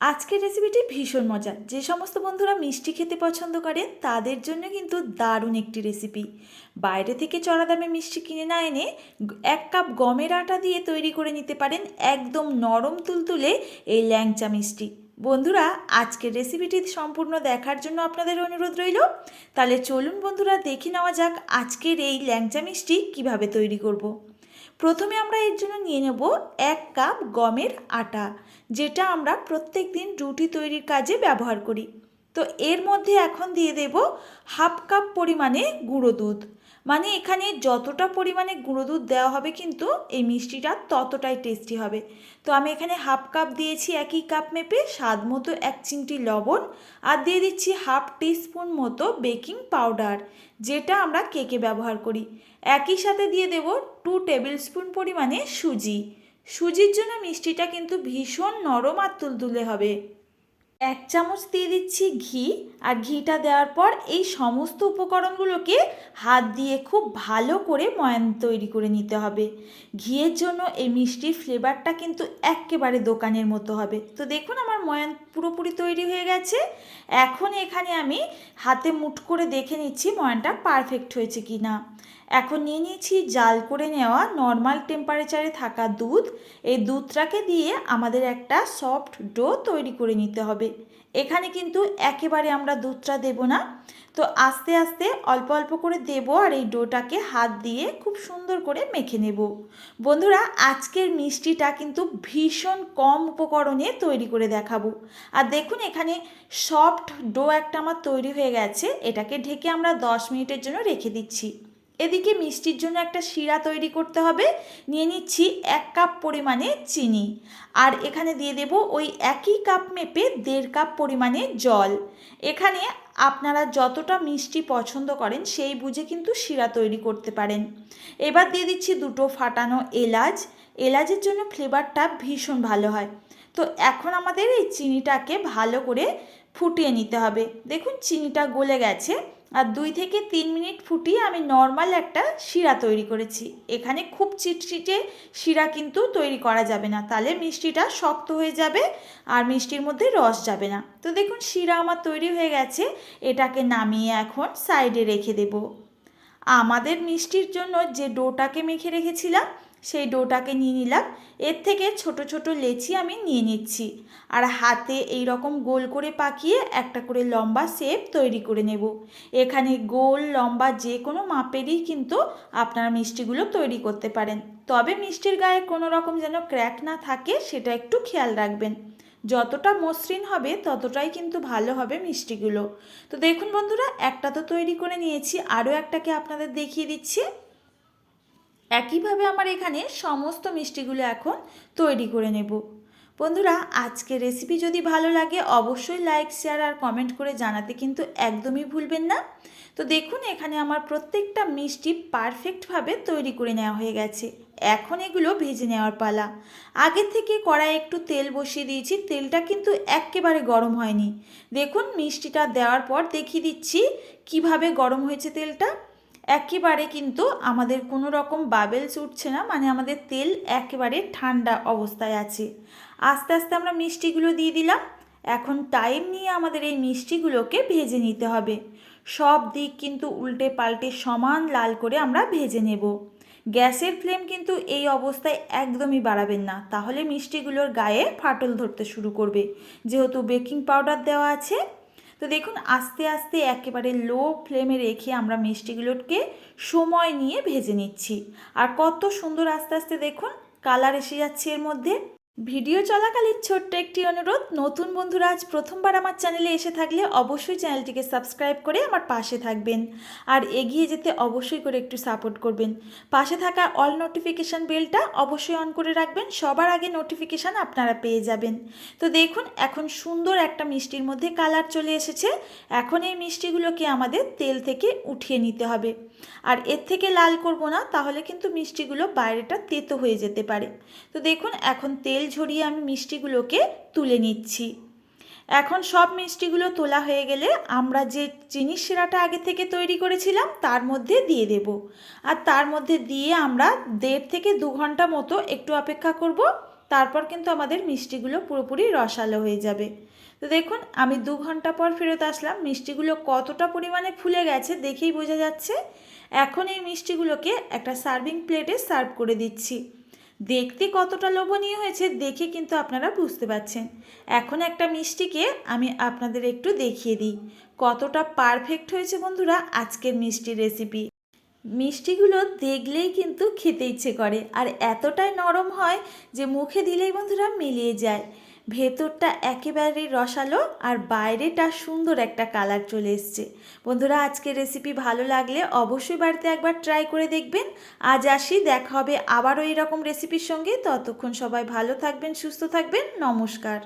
আজকের রেসিপিটি ভীষণ মজার। যে সমস্ত বন্ধুরা মিষ্টি খেতে পছন্দ করেন তাদের জন্য কিন্তু দারুণ একটি রেসিপি বাইরে থেকে চড়া দামে মিষ্টি কিনে না এনে এক কাপ গমের আটা দিয়ে তৈরি করে নিতে পারেন একদম নরম তুলতুলে এই ল্যাংচা মিষ্টি। বন্ধুরা, আজকের রেসিপিটি সম্পূর্ণ দেখার জন্য আপনাদের অনুরোধ রইল। তাহলে চলুন বন্ধুরা, দেখে নেওয়া যাক আজকের এই ল্যাংচা মিষ্টি কীভাবে তৈরি করব। প্রথমে আমরা এর জন্য নিয়ে নেব এক কাপ গমের আটা, যেটা আমরা প্রত্যেক দিন রুটি তৈরির কাজে ব্যবহার করি। তো এর মধ্যে এখন দিয়ে দেব হাফ কাপ পরিমাণে গুঁড়ো দুধ। মানে এখানে যতটা পরিমাণে গুঁড়ো দুধ দেওয়া হবে কিন্তু এই মিষ্টিটা ততটাই টেস্টি হবে। তো আমি এখানে হাফ কাপ দিয়েছি একই কাপ মেপে, স্বাদ মতো এক চিমটি লবণ আর দিয়ে দিচ্ছি হাফ টিস্পুন মতো বেকিং পাউডার, যেটা আমরা কেকে ব্যবহার করি। একই সাথে দিয়ে দেব টু টেবিল স্পুন পরিমাণে সুজি। সুজির জন্য মিষ্টিটা কিন্তু ভীষণ নরম আর তুলতুলে হবে। এক চামচ দিয়ে দিচ্ছি ঘি আর ঘিটা দেওয়ার পর এই সমস্ত উপকরণগুলোকে হাত দিয়ে খুব ভালো করে ময়ান তৈরি করে নিতে হবে। ঘিয়ের জন্য এই মিষ্টির ফ্লেভারটা কিন্তু একেবারে দোকানের মতো হবে। তো দেখুন আমার ময়ান পুরোপুরি তৈরি হয়ে গেছে। এখন এখানে আমি হাতে মুঠ করে দেখে নিচ্ছি ময়ানটা পারফেক্ট হয়েছে কি না এখন নিয়ে নিয়েছি জাল করে নেওয়া নর্মাল টেম্পারেচারে থাকা দুধ। এই দুধটাকে দিয়ে আমাদের একটা সফট ডো তৈরি করে নিতে হবে। এখানে কিন্তু একেবারে আমরা দুধটা দেব না। তো আস্তে আস্তে অল্প অল্প করে দেব আর এই ডোটাকে হাত দিয়ে খুব সুন্দর করে মেখে নেব। বন্ধুরা, আজকের মিষ্টিটা কিন্তু ভীষণ কম উপকরণে তৈরি করে দেখাবো। আর দেখুন, এখানে সফট ডো একটা আমার তৈরি হয়ে গেছে। এটাকে ঢেকে আমরা দশ মিনিটের জন্য রেখে দিচ্ছি। এদিকে মিষ্টির জন্য একটা শিরা তৈরি করতে হবে। নিয়ে নিচ্ছি এক কাপ পরিমাণে চিনি। আর এখানে দিয়ে দেব ওই একই কাপ মেপে দেড় কাপ পরিমাণে জল। এখানে আপনারা যতটা মিষ্টি পছন্দ করেন সেই বুঝে কিন্তু শিরা তৈরি করতে পারেন। এবার দিয়ে দিচ্ছি দুটো ফাটানো এলাচ। এলাচের জন্য ফ্লেভারটা ভীষণ ভালো হয়। তো এখন আমাদের এই চিনিটাকে ভালো করে ফুটিয়ে নিতে হবে। দেখুন, চিনিটা গলে গেছে। আর দুই থেকে তিন মিনিট ফুটিয়ে আমি নর্মাল একটা শিরা তৈরি করেছি। এখানে খুব চিটচিটে শিরা কিন্তু তৈরি করা যাবে না। তাহলে মিষ্টিটা শক্ত হয়ে যাবে আর মিষ্টির মধ্যে রস যাবে না। তো দেখুন, শিরা আমার তৈরি হয়ে গেছে। এটাকে নামিয়ে এখন সাইডে রেখে দেব। আমাদের মিষ্টির জন্য যে ডোটাকে মেখে রেখেছিলাম সেই ডোটাকে নিয়ে নিলাম। এর থেকে ছোট ছোট লেচি আমি নিয়ে নিচ্ছি। আর হাতে এই রকম গোল করে পাকিয়ে একটা করে লম্বা শেপ তৈরি করে নেব। এখানে গোল, লম্বা যে কোনো মাপেরই কিন্তু আপনারা মিষ্টিগুলো তৈরি করতে পারেন। তবে মিষ্টির গায়ে কোনো রকম যেন ক্র্যাক না থাকে সেটা একটু খেয়াল রাখবেন। যতটা মসৃণ হবে ততটাই কিন্তু ভালো হবে মিষ্টিগুলো। তো দেখুন বন্ধুরা, একটা তো তৈরি করে নিয়েছি, আরও একটাকে আপনাদের দেখিয়ে দিচ্ছি। একইভাবে আমার এখানে সমস্ত মিষ্টিগুলো এখন তৈরি করে নেব। বন্ধুরা, আজকের রেসিপি যদি ভালো লাগে, অবশ্যই লাইক শেয়ার আর কমেন্ট করে জানাতে কিন্তু একদমই ভুলবেন না। তো দেখুন, এখানে আমার প্রত্যেকটা মিষ্টি পারফেক্টভাবে তৈরি করে নেওয়া হয়ে গেছে। এখন এগুলো ভেজে নেওয়ার পালা। আগে থেকে কড়াই একটু তেল বসিয়ে দিয়েছি, তেলটা কিন্তু একেবারে গরম হয়নি। দেখুন, মিষ্টিটা দেওয়ার পর দেখিয়ে দিচ্ছি কীভাবে গরম হয়েছে তেলটা। একেবারে কিন্তু আমাদের কোনো রকম বাবেলস উঠছে না মানে আমাদের তেল একেবারে ঠান্ডা অবস্থায় আছে। আস্তে আস্তে আমরা মিষ্টিগুলো দিয়ে দিলাম। এখন টাইম নিয়ে আমাদের এই মিষ্টিগুলোকে ভেজে নিতে হবে। সব দিক কিন্তু উল্টে পাল্টে সমান লাল করে আমরা ভেজে নেব। গ্যাসের ফ্লেম কিন্তু এই অবস্থায় একদমই বাড়াবেন না। তাহলে মিষ্টিগুলোর গায়ে ফাটল ধরতে শুরু করবে। যেহেতু বেকিং পাউডার দেওয়া আছে তো দেখুন, আস্তে আস্তে একেবারে লো ফ্লেমে রেখে আমরা মিষ্টিগুলোকে সময় নিয়ে ভেজে নিচ্ছি। আর কত সুন্দর আস্তে আস্তে দেখুন কালার এসে যাচ্ছে এর মধ্যে। ভিডিও চলাকালীন ছোট্ট একটি অনুরোধ, নতুন বন্ধুরা, আজ প্রথমবার আমার চ্যানেলে এসে থাকলে অবশ্যই চ্যানেলটিকে সাবস্ক্রাইব করে আমার পাশে থাকবেন। আর এগিয়ে যেতে অবশ্যই করে একটু সাপোর্ট করবেন। পাশে থাকা অল নোটিফিকেশান বেলটা অবশ্যই অন করে রাখবেন, সবার আগে নোটিফিকেশান আপনারা পেয়ে যাবেন। তো দেখুন, এখন সুন্দর একটা মিষ্টির মধ্যে কালার চলে এসেছে। এখন এই মিষ্টিগুলোকে আমাদের তেল থেকে উঠিয়ে নিতে হবে। আর এর থেকে লাল করব না, তাহলে কিন্তু মিষ্টিগুলো বাইরেটা তেতো হয়ে যেতে পারে। তো দেখুন, এখন তেল ঝরিয়ে আমি মিষ্টিগুলোকে তুলে নিচ্ছি। এখন সব মিষ্টিগুলো তোলা হয়ে গেলে আমরা যে চিনি শিরাটা আগে থেকে তৈরি করেছিলাম তার মধ্যে দিয়ে দেব। আর তার মধ্যে দিয়ে আমরা দেড় থেকে দু ঘণ্টা মতো একটু অপেক্ষা করব, তারপর কিন্তু আমাদের মিষ্টিগুলো পুরোপুরি রসালো হয়ে যাবে। তো দেখুন, আমি দু ঘণ্টা পর ফেরত আসলাম। মিষ্টিগুলো কতটা পরিমাণে ফুলে গেছে দেখেই বোঝা যাচ্ছে। এখন এই মিষ্টিগুলোকে একটা সার্ভিং প্লেটে সার্ভ করে দিচ্ছি। দেখতে কতটা লোভনীয় হয়েছে দেখে কিন্তু আপনারা বুঝতে পারছেন। এখন একটা মিষ্টিকে আমি আপনাদের একটু দেখিয়ে দিই। কতটা পারফেক্ট হয়েছে বন্ধুরা আজকের মিষ্টি রেসিপি মিষ্টিগুলো দেখলেই কিন্তু খেতে ইচ্ছে করে আর এতটাই নরম হয় যে মুখে দিলেই বন্ধুরা মিলিয়ে যায়। ভেতরটা একেবারে রসালো আর বাইরেটা সুন্দর একটা কালার চলে এসছে। বন্ধুরা আজকে রেসিপি ভালো লাগলে অবশ্যই বাড়িতে একবার ট্রাই করে দেখবেন। আজ আসি, দেখা হবে আবারও এরকম রেসিপির সঙ্গে। ততক্ষণ সবাই ভালো থাকবেন, সুস্থ থাকবেন। নমস্কার।